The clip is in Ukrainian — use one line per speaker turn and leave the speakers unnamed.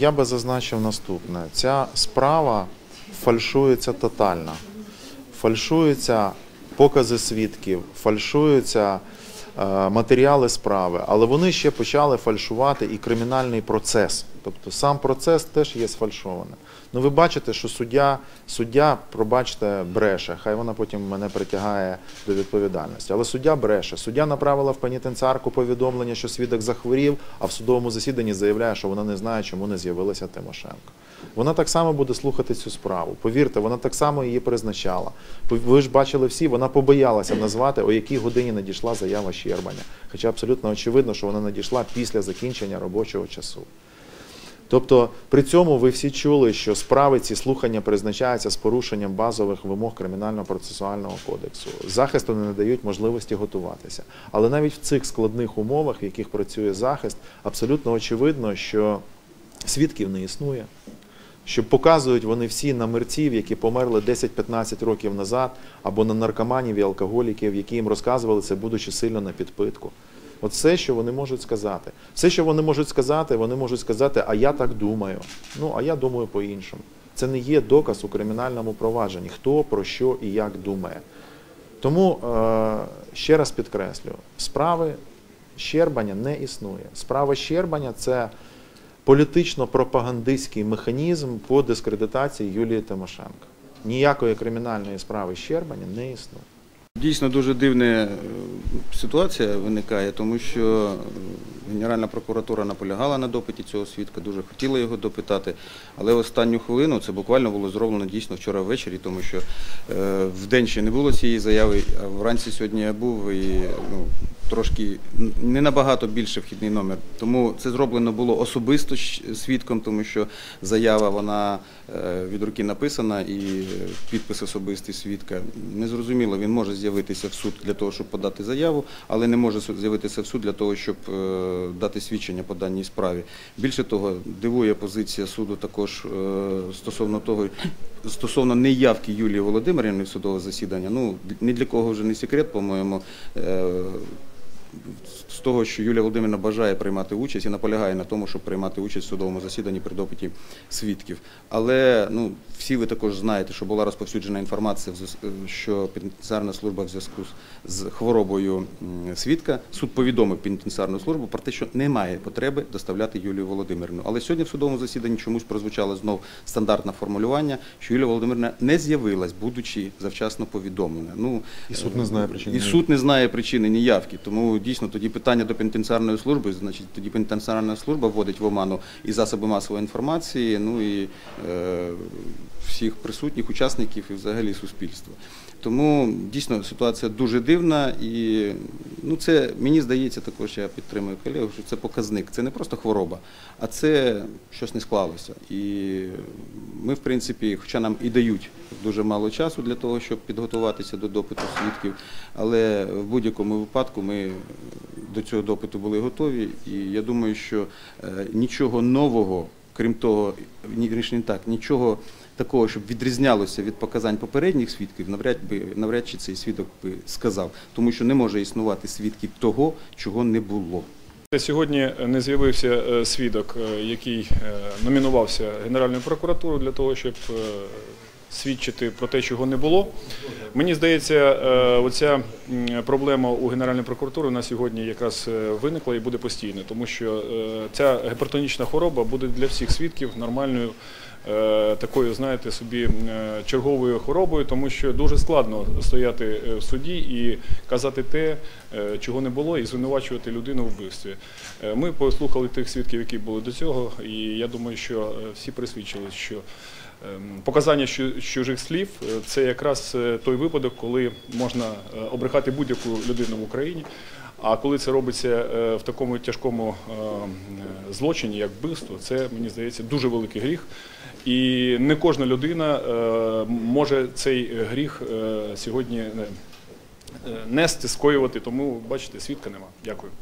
Я би зазначив наступне: ця справа фальшується тотально. Фальшуються покази свідків, фальшуються е, матеріали справи, але вони ще почали фальшувати і кримінальний процес. Тобто сам процес теж є сфальшований. Ну ви бачите, що суддя, суддя, пробачте, бреше, хай вона потім мене притягає до відповідальності. Але суддя бреше. Суддя направила в пенітенціарку повідомлення, що свідок захворів, а в судовому засіданні заявляє, що вона не знає, чому не з'явилася Тимошенко. Вона так само буде слухати цю справу. Повірте, вона так само її призначала. Ви ж бачили всі, вона побоялася назвати, о якій годині надійшла заява Щербаня. Хоча абсолютно очевидно, що вона надійшла після закінчення робочого часу. Тобто при цьому ви всі чули, що справи ці слухання призначаються з порушенням базових вимог кримінального процесуального кодексу. Захисту не надають можливості готуватися. Але навіть в цих складних умовах, в яких працює захист, абсолютно очевидно, що свідків не існує. Що показують вони всі на мерців, які померли 10-15 років назад, або на наркоманів і алкоголіків, які їм розказували це, будучи сильно на підпитку. От що вони можуть сказати. Все, що вони можуть сказати, вони можуть сказати, а я так думаю. Ну, а я думаю по-іншому. Це не є доказ у кримінальному провадженні, хто про що і як думає. Тому е, ще раз підкреслю, справи Щербаня не існує. Справа Щербаня це політично-пропагандистський механізм по дискредитації Юлії Тимошенко. Ніякої кримінальної справи Щербаня не існує.
Дійсно дуже дивна е, ситуація виникає, тому що е, Генеральна прокуратура наполягала на допиті цього свідка, дуже хотіла його допитати, але в останню хвилину це буквально було зроблено дійсно вчора ввечері, тому що е, в день ще не було цієї заяви, а вранці сьогодні я був і ну, трошки не набагато більше вхідний номер. Тому це зроблено було особисто свідком, тому що заява вона е, від руки написана і підпис особистий свідка. Незрозуміло, він може з'явитися в суд для того, щоб подати заяву, але не може з'явитися в суд для того, щоб е, дати свідчення по даній справі. Більше того, дивує позиція суду також е, стосовно того, стосовно неявки Юлії Володимирівни в судове засідання. Ну ні для кого вже не секрет, по-моєму. Е, з того, що Юлія Володимирівна бажає приймати участь і наполягає на тому, щоб приймати участь в судовому засіданні при допиті свідків. Але ну, всі ви також знаєте, що була розповсюджена інформація, зв'яз- що пенітенціарна служба в зв'язку з- з хворобою свідка, суд повідомив пенітенціарну службу про те, що немає потреби доставляти Юлію Володимирівну. Але сьогодні в судовому засіданні чомусь прозвучало знов стандартне формулювання, що Юлія Володимирівна не з'явилась, будучи завчасно повідомлена. Ну,
І суд не знає причини
І суд не знає причини ніявки. Тому дійсно тоді питання до пенітенціарної служби, значить, тоді пенітенціарна служба вводить в оману і засоби масової інформації, ну і е, всіх присутніх учасників і взагалі суспільства. Тому дійсно ситуація дуже дивна, і ну це мені здається, також я підтримую колегу, що це показник. Це не просто хвороба, а це щось не склалося. І ми, в принципі, хоча нам і дають дуже мало часу для того, щоб підготуватися до допиту свідків, але в будь-якому випадку ми до цього допиту були готові. І я думаю, що е, нічого нового, крім того, не так, нічого такого, щоб відрізнялося від показань попередніх свідків, навряд би навряд чи цей свідок би сказав, тому що не може існувати свідків того, чого не було.
Сьогодні не з'явився е, свідок, е, який номінувався Генеральною прокуратурою для того, щоб свідчити про те, чого не було. Мені здається, е, оця проблема у Генеральної прокуратури на сьогодні якраз е, виникла і буде постійно, тому що е, ця гіпертонічна хвороба буде для всіх свідків нормальною. Е, Такою, знаєте, собі е, черговою хворобою, тому що дуже складно стояти е, в суді і казати те, чого не було, і звинувачувати людину в вбивстві. Ми послухали тих свідків, які були до цього, і я думаю, що всі присвідчили, що ем, показання чужих слів це якраз той випадок, коли можна обрехати будь-яку людину в Україні. А коли це робиться е, в такому тяжкому е, злочині, як вбивство, це мені здається дуже великий гріх. І не кожна людина е, може цей гріх сьогодні нести, скоювати. Тому бачите, свідка нема. Дякую.